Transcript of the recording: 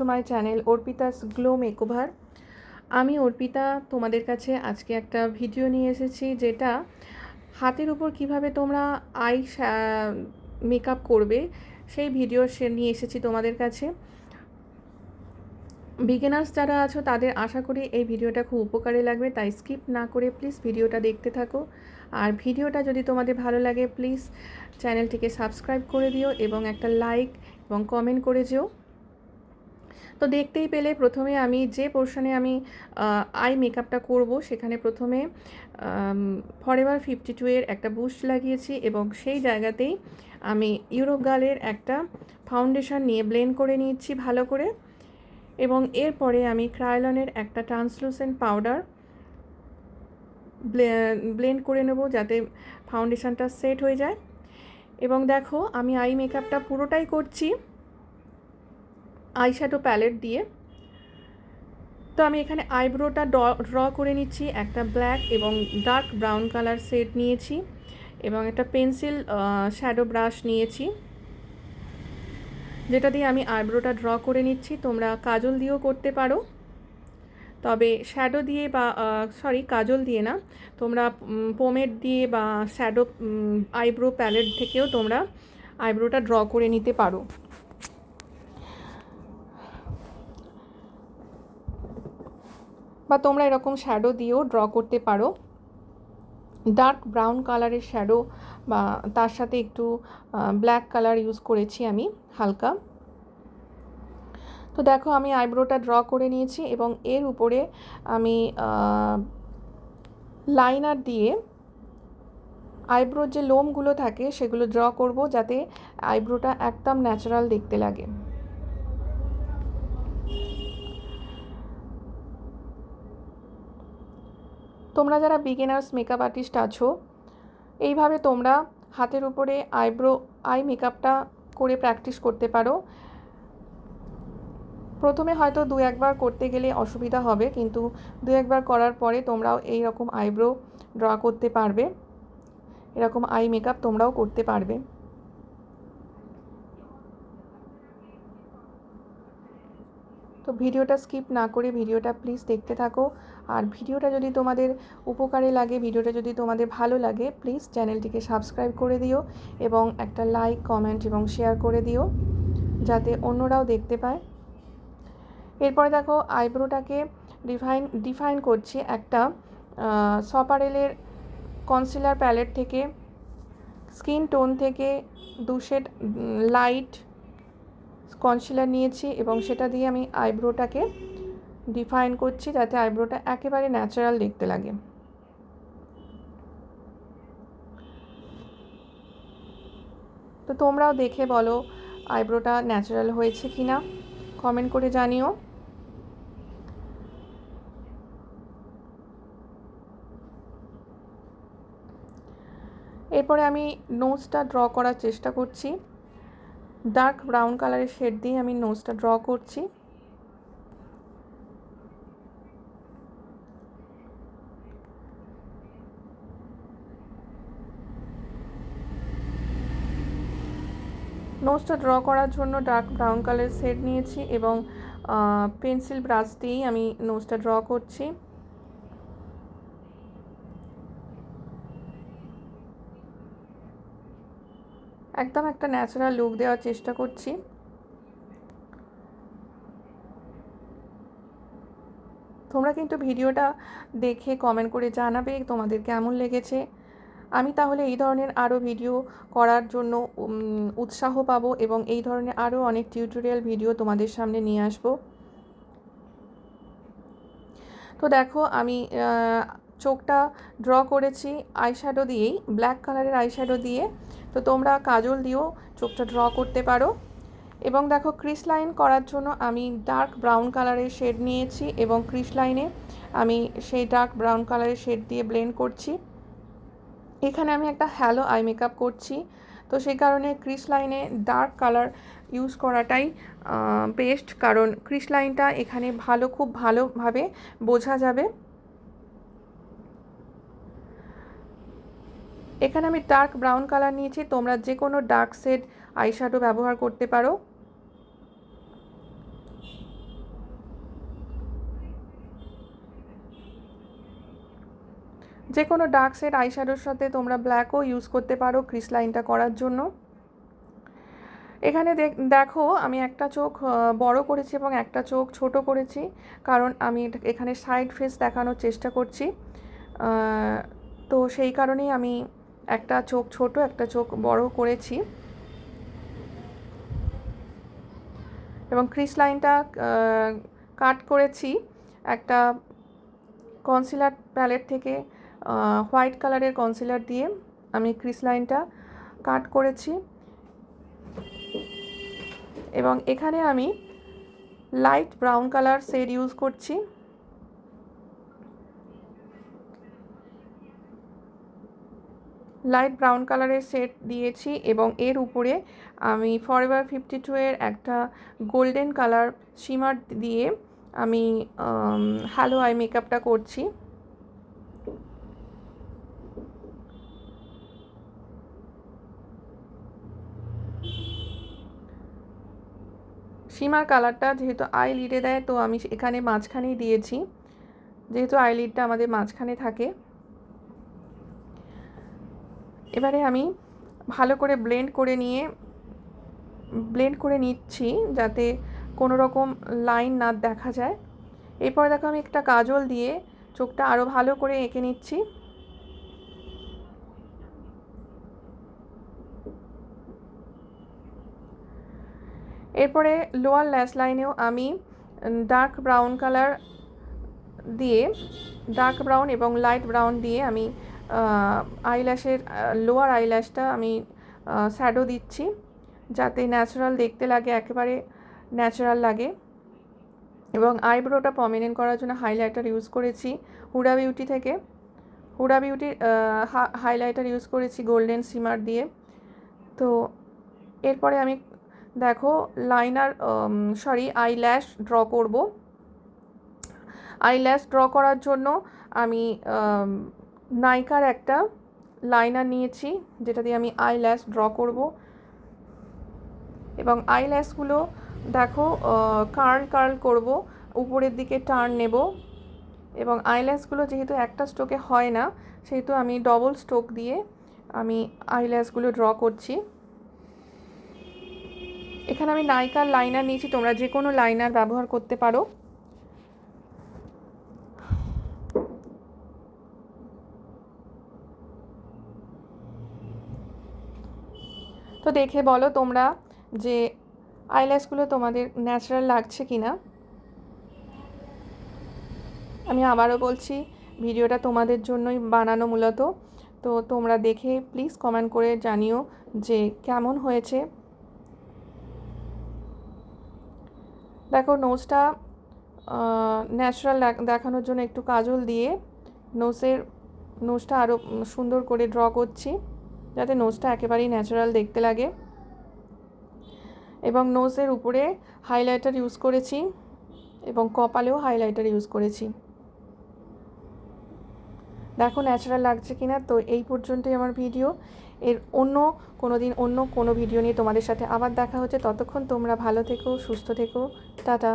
To my channel Arpita's glow makeover আমি অর্পিতা তোমাদের কাছে আজকে একটা ভিডিও নিয়ে এসেছি যেটা হাতের উপর কীভাবে তোমরা আই মেকআপ করবে, সেই ভিডিও সে নিয়ে এসেছি তোমাদের কাছে। বিগিনার্স যারা আছো, তাদের আশা করি এই ভিডিওটা খুব উপকারে লাগবে, তাই স্কিপ না করে প্লিজ ভিডিওটা দেখতে থাকো। আর ভিডিওটা যদি তোমাদের ভালো লাগে প্লিজ চ্যানেলটিকে সাবস্ক্রাইব করে দিও এবং একটা লাইক এবং কমেন্ট করে যেও। তো দেখতেই পেলে প্রথমে আমি যে পোর্শনে আমি আই মেকআপটা করব, সেখানে প্রথমে ফরেভার ফিফটি টু এর একটা বুস্ট লাগিয়েছি এবং সেই জায়গাতেই আমি ইউরোপ গালের একটা ফাউন্ডেশন নিয়ে ব্লেন্ড করে নিচ্ছি ভালো করে এবং এরপরে আমি ক্রায়লনের একটা ট্রান্সলুসেন্ট পাউডার ব্লেন্ড করে নেব যাতে ফাউন্ডেশনটা সেট হয়ে যায়। এবং দেখো আমি আই মেকআপটা পুরোটাই করছি। আইশ্যাডো প্যালেট দিয়ে। তো আমি এখানে আইব্রোটা ড্র করে নিচ্ছি। একটা ব্ল্যাক এবং ডার্ক ব্রাউন কালার সেট নিয়েছি এবং একটা পেন্সিল শ্যাডো ব্রাশ নিয়েছি। যেটা দিয়ে আমি আইব্রোটা ড্র করে নিচ্ছি। তোমরা কাজল দিয়েও করতে পারো। তবে শ্যাডো দিয়ে বা সরি কাজল দিয়ে না। তোমরা পোমেড দিয়ে বা শ্যাডো আইব্রো প্যালেট থেকেও তোমরা আইব্রোটা ড্র করে নিতে পারো। বা তোমরা এরকম শ্যাডো দিয়েও ড্র করতে পারো। ডার্ক ব্রাউন কালারের শ্যাডো বা তার সাথে একটু ব্ল্যাক কালার ইউজ করেছি আমি হালকা। তো দেখো আমি আইব্রোটা ড্র করে নিয়েছি এবং এর উপরে আমি লাইনার দিয়ে আইব্রোর যে লোমগুলো থাকে সেগুলো ড্র করব যাতে আইব্রোটা একদম ন্যাচারাল দেখতে লাগে। তোমরা যারা বিগিনার্স মেকআপ আর্টিস্ট আছো, এইভাবে তোমরা হাতের উপরে আইব্রো আই মেকআপটা করে প্র্যাকটিস করতে পারো। প্রথমে হয়তো দু একবার করতে গেলে অসুবিধা হবে, কিন্তু দু একবার করার পরে তোমরাও এই রকম আইব্রো ড্র করতে পারবে। এরকম আই মেকআপ তোমরাও করতে পারবে। তো ভিডিওটা স্কিপ না করে ভিডিওটা প্লিজ দেখতে থাকো। আর ভিডিওটা যদি তোমাদের উপকারে লাগে, ভিডিওটা যদি তোমাদের ভালো লাগে, প্লিজ চ্যানেলটিকে সাবস্ক্রাইব করে দিও এবং একটা লাইক, কমেন্ট এবং শেয়ার করে দিও যাতে অন্যরাও দেখতে পায়। এরপরে দেখো, আইব্রোটাকে ডিফাইন ডিফাইন করছি একটা সপারেলের কনসিলার প্যালেট থেকে, স্কিন টোন থেকে দু শেড লাইট কনসিলার নিয়েছি এবং সেটা দিয়ে আমি আইব্রোটাকে ডিফাইন করছি যাতে আইব্রোটা একেবারে ন্যাচারাল দেখতে লাগে। তো তোমরাও দেখে বলো আইব্রোটা ন্যাচারাল হয়েছে কি না কমেন্ট করে জানিও। এরপরে আমি নোজটা ড্র করার চেষ্টা করছি। ডার্ক ব্রাউন কালারের শেড দিয়ে আমি নোজটা ড্র করছি। নোজটা ড্র করার জন্য ডার্ক ব্রাউন কালারের শেড নিয়েছি এবং পেন্সিল ব্রাশ দিয়েই আমি নোজটা ড্র করছি। একদম একটা ন্যাচারাল লুক দেওয়ার চেষ্টা করছি। তোমরা কিন্তু ভিডিওটা দেখে কমেন্ট করে জানাবে তোমাদের কেমন লেগেছে। আমি তাহলে এই ধরনের আরও ভিডিও করার জন্য উৎসাহ পাবো এবং এই ধরনের আরও অনেক টিউটোরিয়াল ভিডিও তোমাদের সামনে নিয়ে আসব। তো দেখো আমি চোখটা ড্র করেছি আইশ্যাডো দিয়েই ব্ল্যাক কালারের আইশ্যাডো দিয়ে। তো তোমরা কাজল দিয়েও চোখটা ড্র করতে পারো। এবং দেখো ক্রিস লাইন করার জন্য আমি ডার্ক ব্রাউন কালারের শেড নিয়েছি এবং ক্রিস লাইনে আমি সেই ডার্ক ব্রাউন কালারের শেড দিয়ে ব্লেন্ড করছি। এখানে আমি একটা হ্যালো আই মেকআপ করছি। তো সেই কারণে ক্রিস লাইনে ডার্ক কালার ইউজ করাটাই বেস্ট কারণ ক্রিস লাইনটা এখানে ভালো, খুব ভালোভাবে বোঝা যাবে। এখানে আমি ডার্ক ব্রাউন কালার নিয়েছি। তোমরা যে কোনো ডার্ক শেড আইশ্যাডো ব্যবহার করতে পারো। যে কোনো ডার্ক শেড আইশ্যাডোর সাথে তোমরা ব্ল্যাকও ইউজ করতে পারো ক্রিস লাইনটা করার জন্য। এখানে দেখো আমি একটা চোখ বড় করেছি এবং একটা চোখ ছোট করেছি। কারণ আমি এখানে সাইড ফেস দেখানোর চেষ্টা করছি। তো সেই কারণেই আমি একটা চোখ ছোট, একটা চোখ বড় করেছি। এবং ক্রিস লাইনটা কাট করেছি একটা কনসিলার প্যালেট থেকে হোয়াইট কালারের কনসিলার দিয়ে আমি ক্রিস লাইনটা কাট করেছি। এবং এখানে আমি light brown colour shade use করছি। লাইট ব্রাউন কালারের শেড দিয়েছি এবং এর উপরে আমি ফরএভার ফিফটি টু এর একটা গোল্ডেন কালার শিমার দিয়ে আমি হ্যালো আই মেকআপটা করছি। সীমার কালারটা যেহেতু আই লিডে দেয়, তো আমি এখানে মাঝখানেই দিয়েছি। যেহেতু আই লিডটা আমাদের মাঝখানে থাকে। এবারে আমি ভালো করে ব্লেন্ড করে নিয়ে ব্লেন্ড করে নিচ্ছি যাতে কোনো রকম লাইন না দেখা যায়। এরপর দেখো আমি একটা কাজল দিয়ে চোখটা আরও ভালো করে এঁকে নিচ্ছি। এরপরে লোয়ার ল্যাস লাইনেও আমি ডার্ক ব্রাউন কালার দিয়ে ডার্ক ব্রাউন এবং লাইট ব্রাউন দিয়ে আমি আইল্যাশের লোয়ার আইল্যাশটা আমি শ্যাডো দিচ্ছি, যাতে ন্যাচারাল দেখতে লাগে, একেবারে ন্যাচারাল লাগে। এবং আইব্রোটা পমিনেন্ট করার জন্য হাইলাইটার ইউজ করেছি হুডা বিউটি থেকে। হুডা বিউটির হাইলাইটার ইউজ করেছি গোল্ডেন সিমার দিয়ে। তো এরপরে আমি দেখো লাইনার সরি আইল্যাশ ড্র করব। আইল্যাশ ড্র করার জন্য আমি নাইকার একটা লাইনার নিয়েছি, যেটা দিয়ে আমি আইল্যাশ ড্র করব। এবং আইল্যাশগুলো দেখো কার্ল কার্ল করব, উপরের দিকে টার্ন নেব। এবং আইল্যাশগুলো যেহেতু একটা স্ট্রোকে হয় না, সেহেতু আমি ডবল স্ট্রোক দিয়ে আমি আইল্যাশগুলো ড্র করছি। এখানে আমি নাইকার লাইনার নিয়েছি, তোমরা যে কোনো লাইনার ব্যবহার করতে পারো। দেখে বলো তোমরা যে আইল্যাশগুলো তোমাদের ন্যাচারাল লাগছে কি না আমি আবারও বলছি, ভিডিওটা তোমাদের জন্যই বানানো মূলত। তো তোমরা দেখে প্লিজ কমেন্ট করে জানিও যে কেমন হয়েছে। দেখো নোজটা ন্যাচারাল দেখানোর জন্য একটু কাজল দিয়ে নোজের নোজটা আরও সুন্দর করে ড্র করছি। যাতে নোজটা একেবারেই ন্যাচারাল দেখতে লাগে। এবং নোজের উপরে হাইলাইটার ইউজ করেছি এবং কপালেও হাইলাইটার ইউজ করেছি। দেখো ন্যাচারাল লাগছে কিনা? তো এই পর্যন্তই আমার ভিডিও এর অন্য কোনো দিন অন্য কোনো ভিডিও নিয়ে তোমাদের সাথে আবার দেখা হচ্ছে। ততক্ষণ তোমরা ভালো থেকো, সুস্থ থেকো। টাটা।